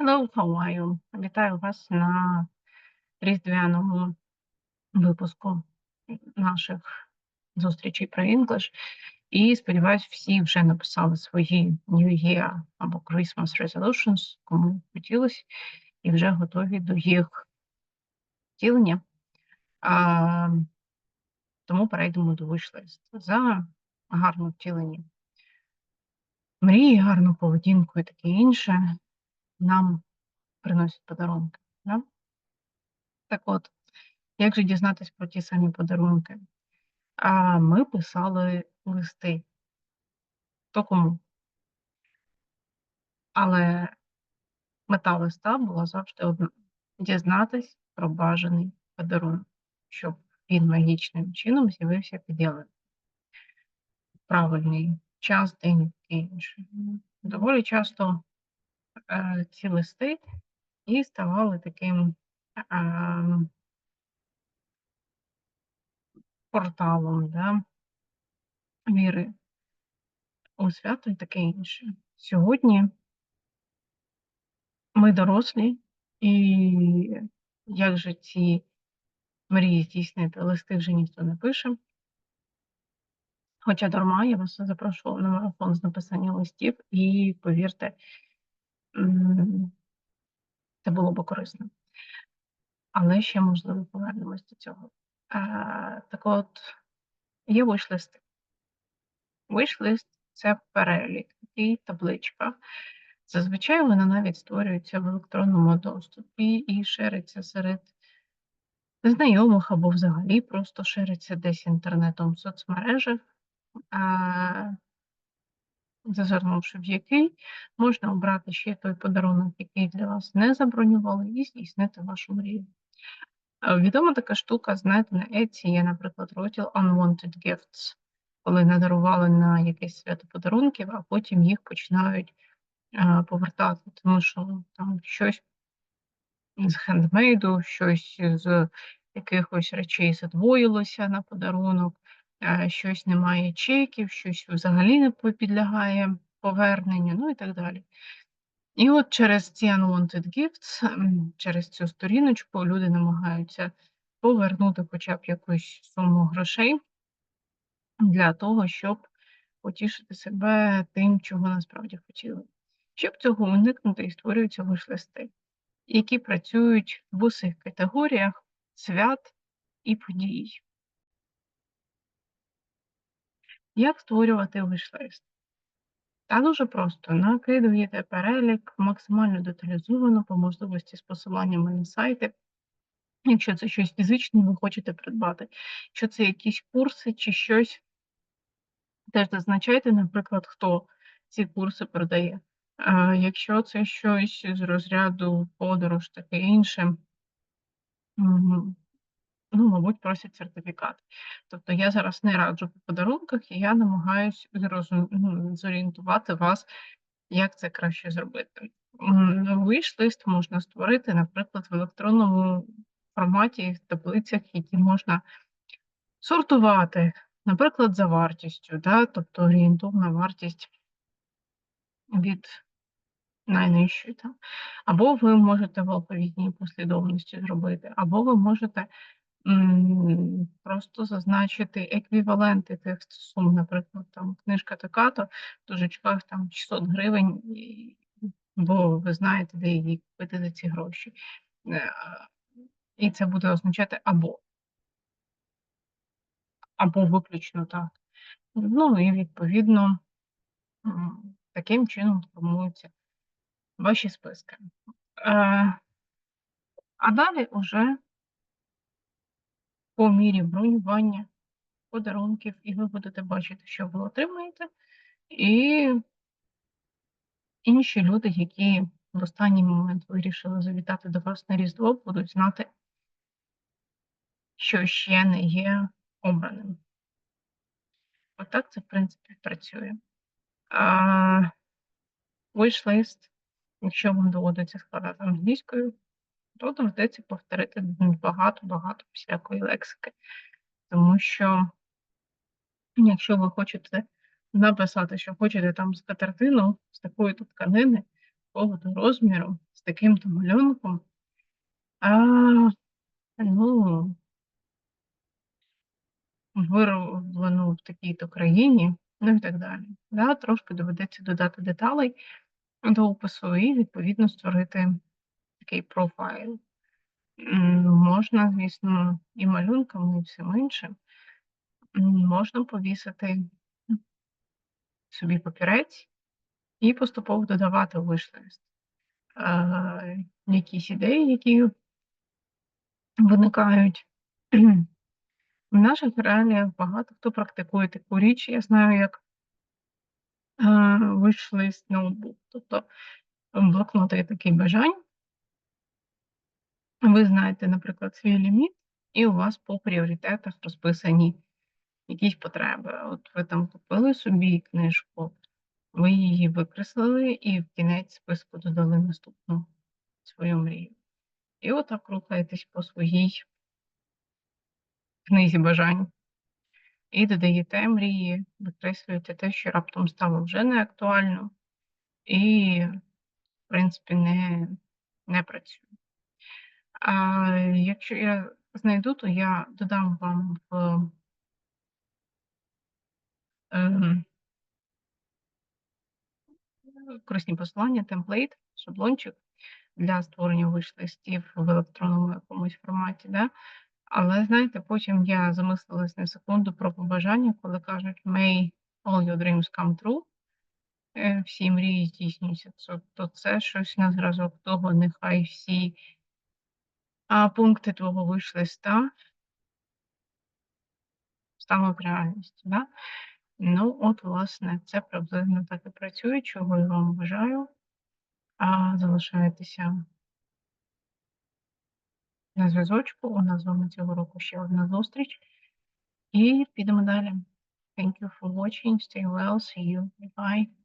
Hello, how you? Вітаю вас на різдвяному випуску наших зустрічей про English. І сподіваюсь, всі вже написали свої New Year або Christmas Resolutions, кому хотілося, і вже готові до їх втілення. А, тому перейдемо до wishlist. За гарне втілення мрії, гарну поведінку і таке інше нам приносять подарунки. Да? Так от, як же дізнатися про ті самі подарунки? А ми писали листи. То кому? Але мета листа була завжди одна: дізнатись про бажаний подарунок, щоб він магічним чином з'явився під ялинкою. Правильний час, день і інше. Доволі часто ці листи і ставали таким е, порталом да, віри у свято і таке інше. Сьогодні ми дорослі, і як же ці мрії здійснити, листи вже ніхто не пише. Хоча дарма, я вас запрошувала на марафон з написання листів, і повірте, це було б корисно. Але ще, можливо, повернемось до цього. Е, так от, є виш-листи. Виш-лист – це перелік, такий табличка. Зазвичай вона навіть створюється в електронному доступі і шириться серед знайомих або взагалі просто шириться десь інтернетом в соцмережах, е, зазирнувши в який, можна обрати ще той подарунок, який для вас не забронювали, і здійснити вашу мрію. Е, Відома така штука, знаєте, на Etsy є, наприклад, розділ Unwanted Gifts, коли надарували на якесь свято подарунків, а потім їх починають е, повертати, тому що там щось з хендмейду, щось з якихось речей задвоїлося на подарунок, щось не має чеків, щось взагалі не підлягає поверненню, ну і так далі. І от через ці unwanted gifts, через цю сторіночку люди намагаються повернути хоча б якусь суму грошей для того, щоб потішити себе тим, чого насправді хотіли. Щоб цього уникнути, і створюються виш-листи, які працюють в усіх категоріях свят і подій. Як створювати виш-лист? Та дуже просто. Накидуєте перелік максимально деталізовано, по можливості з посиланнями на сайти. Якщо це щось фізичне, ви хочете придбати. Якщо це якісь курси чи щось, теж зазначайте, наприклад, хто ці курси продає. Е, Якщо це щось з розряду подорож, таке інше, ну, мабуть, просять сертифікат. Тобто я зараз не раджу по подарунках, і я намагаюсь зрозум- ну, зорієнтувати вас, як це краще зробити. Виш-лист можна створити, наприклад, в електронному форматі, в таблицях, які можна сортувати, наприклад, за вартістю, да? тобто орієнтовна вартість від найнижчої. Або ви можете в алфавітній послідовності зробити, або ви можете просто зазначити еквіваленти тих сум, наприклад, там книжка така-то, в дужечках там 600 гривень, бо ви знаєте, де її купити за ці гроші. Е, І це буде означати або. Або виключно так. Ну і відповідно таким чином формуються ваші списки. Е, А далі вже по мірі бронювання подарунків, і ви будете бачити, що ви отримаєте, і інші люди, які в останній момент вирішили завітати до вас на Різдво, будуть знати, що ще не є обраним. Отак це, в принципі, працює. А, Wishlist, якщо вам доводиться складати англійською, то доведеться повторити багато-багато всякої лексики. Тому що, якщо ви хочете написати, що хочете там скатертину з такої тут тканини, такого-то розміру, з таким-то малюнком. А, ну вироблено в такій-то країні, ну і так далі. Да, трошки доведеться додати деталей до опису і відповідно створити такий профайл. Можна, звісно, і малюнками, і всім іншим. Можна повісити собі папірець і поступово додавати в wish-list, е, якісь ідеї, які виникають. В наших реаліях багато хто практикує таку річ. Я знаю, як е, wish-list ноутбук. Тобто блокнот є такий бажань. Ви знаєте, наприклад, свій ліміт, і у вас по пріоритетах розписані якісь потреби. От ви там купили собі книжку, ви її викреслили і в кінець списку додали наступну свою мрію. І отак рухаєтесь по своїй книзі бажань. І додаєте мрії, викреслюєте те, що раптом стало вже не актуально, і, в принципі, не, не працює. А якщо я знайду, то я додам вам в ем, корисні посилання, темплейт, шаблончик для створення виш-листів в електронному якомусь форматі. Да? Але знаєте, потім я замислилась на секунду про побажання, коли кажуть May all your dreams come true. Е, Всі мрії здійснюються. Тобто це щось на зразок того, нехай всі а, пункти твого виш-листа стануть реальністю. Да? Ну, от, власне, це приблизно так і працює, чого я вам бажаю. А залишайтеся на зв'язочку. У нас з вами цього року ще одна зустріч. І підемо далі. Thank you for watching. Stay well. See you. Bye.